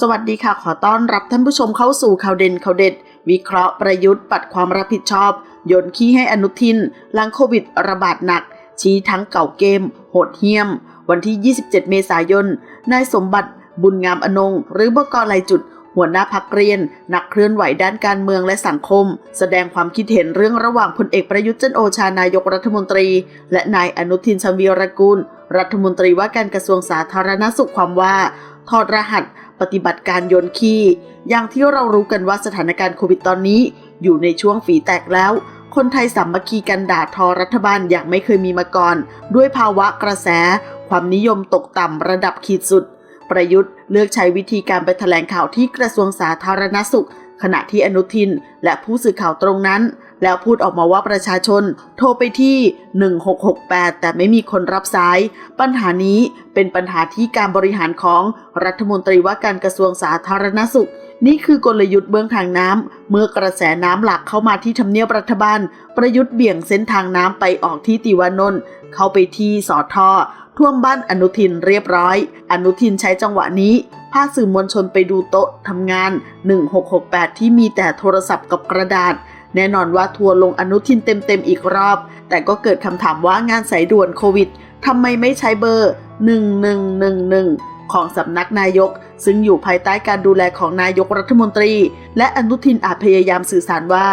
สวัสดีค่ะ ขอต้อนรับท่านผู้ชมเข้าสู่ข่าวเด่นข่าวเด็ด วิเคราะห์ประยุทธ์ปัดความรับผิดชอบโยนขี้ให้อนุทิน หลังโควิดระบาดหนัก ชี้ทั้งเก่าเกม โหดเหี้ยม วันที่ 27 เมษายน นายสมบัติ บุญงามอนง หรือบกลายจุด หัวหน้าพักเรียน นักเคลื่อนไหวด้านการเมืองและสังคม แสดงความคิดเห็นเรื่องระหว่างพลเอกประยุทธ์จันโอชานายกรัฐมนตรี และนายอนุทินชาญวีรกูล รัฐมนตรีว่าการกระทรวงสาธารณสุขความว่าถอดรหัส ปฏิบัติการโยนขี้ อย่างที่เรารู้กันว่าสถานการณ์โควิดตอนนี้ อยู่ในช่วงฝีแตกแล้ว คนไทยสามัคคีกันด่าทอรัฐบาลอย่างไม่เคยมีมาก่อน ด้วยภาวะกระแส ความนิยมตกต่ำระดับขีดสุด ประยุทธ์เลือกใช้วิธีการไปแถลงข่าวที่กระทรวงสาธารณสุข ขณะที่อนุทิน และผู้สื่อข่าวตรงนั้น แล้วพูดออกมาว่าประชาชนโทรไปที่ 1668 แต่ไม่มีคนรับสาย ปัญหานี้เป็นปัญหาที่การบริหารของรัฐมนตรีว่าการกระทรวงสาธารณสุข นี่คือกลยุทธ์เบื้องทางน้ำ เมื่อกระแสน้ำหลักเข้ามาที่ทำเนียบรัฐบาล ประยุทธ์เบี่ยงเส้นทางน้ำไปออกที่ติวานนท์เข้าไปที่สอทอท่วมบ้านอนุทินเรียบร้อย อนุทินใช้จังหวะนี้พาสื่อมวลชนไปดูโต๊ะทำงาน 1668 ที่มีแต่โทรศัพท์กับกระดาษ แน่นอนว่าทัวร์ลงอนุทินเต็มๆอีกรอบ แต่ก็เกิดคำถามว่างานสายด่วนโควิดทำไมไม่ใช้เบอร์ 1111 ของสำนักนายก ซึ่งอยู่ภายใต้การดูแลของนายกรัฐมนตรี และอนุทินอาจพยายามสื่อสารว่า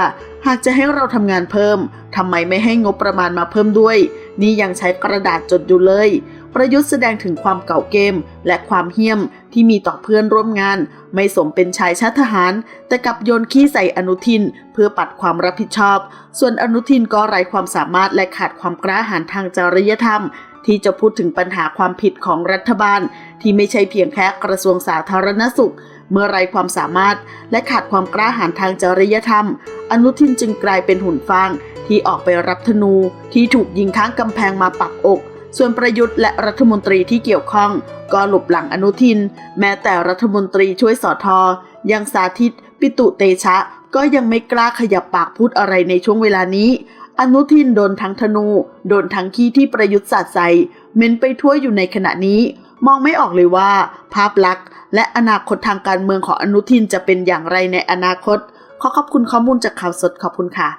หากจะให้เราทำงานเพิ่มทำไมไม่ให้งบประมาณมาเพิ่มด้วย นี่ยังใช้กระดาษจดอยู่เลย ประยุทธ์แสดงถึงความเก่าเกม และความเหี้ยมที่มีต่อเพื่อนร่วมงาน ไม่สมเป็นชายชาติทหาร แต่กลับโยนขี้ใส่อนุทิน เพื่อปัดความรับผิดชอบ ส่วนอนุทินก็ไร้ความสามารถและขาดความกล้าหาญทางจริยธรรม ที่จะพูดถึงปัญหาความผิดของรัฐบาล ที่ไม่ใช่เพียงแค่กระทรวงสาธารณสุขเมื่อไรความสามารถและขาดความกล้าหาญทางจริยธรรม อนุทินจึงกลายเป็นหุ่นฟางที่ออกไปรับธนูที่ถูกยิงข้างกำแพงมาปักอก ส่วนประยุทธ์และรัฐมนตรีที่เกี่ยวข้อง ก็หลบหลังอนุทิน แม้แต่รัฐมนตรีช่วยสอทอยังสาธิต ปิตุเตชะ ก็ยังไม่กล้าขยับปากพูดอะไรในช่วงเวลานี้ อนุทินโดนทั้งธนู โดนทั้งขี้ที่ประยุทธ์สาดใส่เม้นไปทั่วอยู่ในขณะนี้ มองไม่ออกเลยว่า ภาพลักษณ์ และอนาคตทางการเมืองของอนุทินจะเป็นอย่างไรในอนาคต ขอขอบคุณข้อมูลจากข่าวสดขอบคุณค่ะ